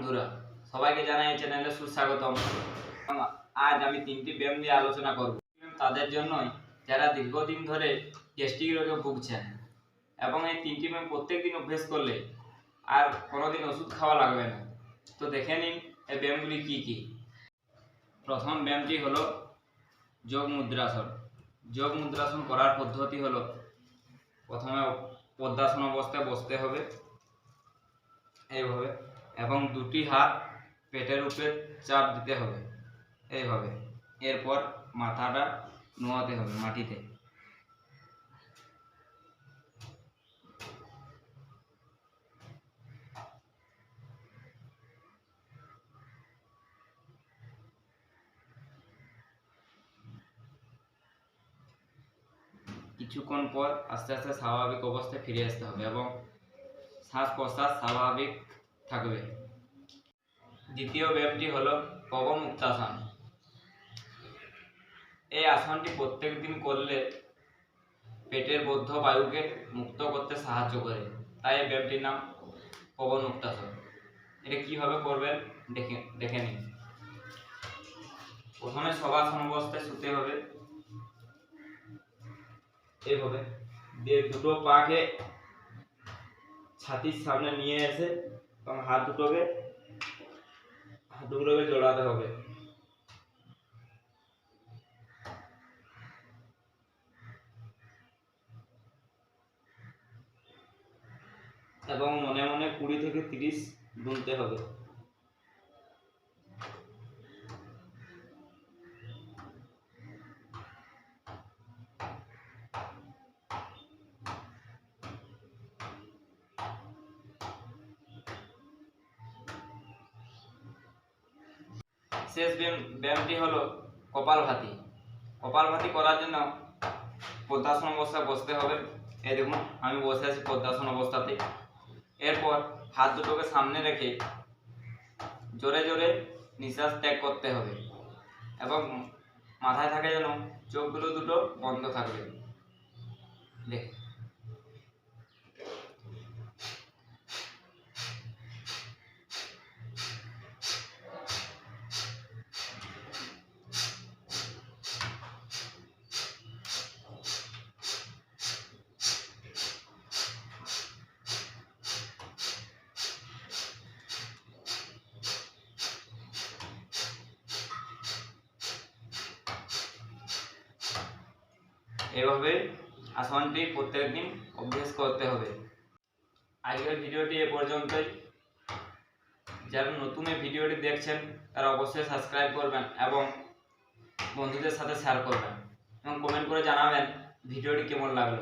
বন্ধুরা, সবাইকে জানাই চ্যানেলে সুস্বাগতম। আজ আমি তিনটি ব্যায়াম নিয়ে আলোচনা করব। তাদের জন্যই যারা দীর্ঘদিন ধরে গ্যাস্ট্রিক রোগে ভুগছেন এবং এই তিনটি ব্যায়াম প্রত্যেকদিন অভ্যেস করলে আর কোনোদিন ওষুধ খাওয়া লাগবে না। তো দেখে নিন এই ব্যায়ামগুলি কী কী। প্রথম ব্যায়ামটি হলো যোগ মুদ্রাসন। যোগ মুদ্রাসন করার পদ্ধতি হলো প্রথমে পদ্মাসন অবস্থায় বসতে হবে। এইভাবে এবং দুটি হাত পেটের উপরে চাপ দিতে হবে। এইভাবে। এরপর মাথাটা নোয়াতে হবে মাটিতে। কিছুক্ষণ পর আস্তে আস্তে স্বাভাবিক অবস্থায় ফিরে আসতে হবে এবং শ্বাস প্রশ্বাস স্বাভাবিক থাকবে। দ্বিতীয় ব্যায়ামটি হলো পবমুক্তাসন এই আসনটি প্রত্যেক দিন করলে পেটের বদ্ধ বায়ুকে মুক্ত করতে সাহায্য করে। তাই এই ব্যায়ামটির নাম পবন মুক্তাসন এটা কীভাবে করবেন দেখে দেখে নিন। প্রথমে সবাসন অবস্থায় শুতে হবে। এইভাবে দিয়ে দুটো পাকে ছাতির সামনে নিয়ে এসে এবং হাত দুটোকে হাত দুটোকে জোড়াতে হবে। এবং মনে মনে কুড়ি থেকে তিরিশ গুনতে হবে। শেষ ব্যায়াম ব্যায়ামটি হলো কপালভাতি। কপালভাতি করার জন্য পদ্মাসন অবস্থায় বসতে হবে। এই দেখুন, আমি বসে আছি পদ্মাসন অবস্থাতে। এরপর হাত দুটোকে সামনে রেখে জোরে জোরে নিঃশ্বাস ত্যাগ করতে হবে এবং মাথায় থাকে যেন চোখগুলো দুটো বন্ধ থাকবে। দেখ এভাবে আসনটি প্রত্যেক দিন অভ্যেস করতে হবে। আজকের ভিডিওটি এ পর্যন্তই। যারা নতুন এই ভিডিওটি দেখছেন, তারা অবশ্যই সাবস্ক্রাইব করবেন এবং বন্ধুদের সাথে শেয়ার করবেন এবং কমেন্ট করে জানাবেন ভিডিওটি কেমন লাগল।